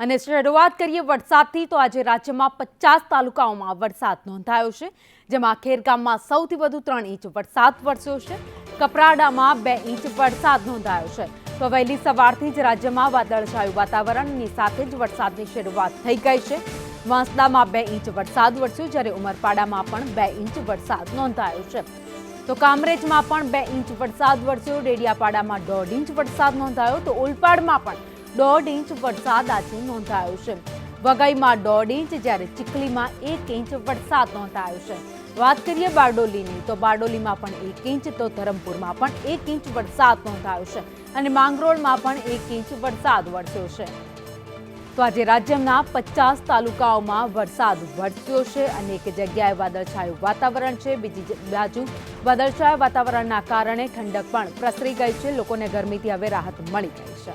અને શરૂઆત કરીએ વરસાદથી, તો આજે રાજ્યમાં પચાસ તાલુકાઓમાં વરસાદ નોંધાયો છે, જેમાં ખેરગામમાં સૌથી વધુ ત્રણ ઇંચ વરસાદ વરસ્યો છે, કપરાડામાં બે ઇંચ વરસાદ નોંધાયો છે. તો વહેલી સવારથી જ રાજ્યમાં વાદળછાયું વાતાવરણની સાથે જ વરસાદની શરૂઆત થઈ ગઈ છે. વાંસદામાં બે ઇંચ વરસાદ વરસ્યો, જ્યારે ઉમરપાડામાં પણ બે ઇંચ વરસાદ નોંધાયો છે. તો કામરેજમાં પણ બે ઇંચ વરસાદ વરસ્યો, ડેડિયાપાડામાં દોઢ ઇંચ વરસાદ નોંધાયો, તો ઓલપાડમાં પણ દોઢ ઇંચ વરસાદ આજે નોંધાયો છે. વઘઈમાં દોઢ ઇંચ, જ્યારે ચીખલીમાં એક ઇંચ વરસાદ નોંધાયો છે. વાત કરીએ બારડોલીની, તો બારડોલીમાં પણ એક ઇંચ, તો ધરમપુરમાં પણ એક ઇંચ વરસાદ નોંધાયો છે અને માંગરોળમાં પણ એક ઇંચ વરસાદ વરસ્યો છે. તો આજે રાજ્યના પચાસ તાલુકાઓમાં વરસાદ વરસ્યો છે અનેક જગ્યાએ વાદળછાયું વાતાવરણ છે. બીજી બાજુ વાદળછાયા વાતાવરણના કારણે ઠંડક પણ પ્રસરી ગઈ છે. લોકોને ગરમીથી હવે રાહત મળી ગઈ છે.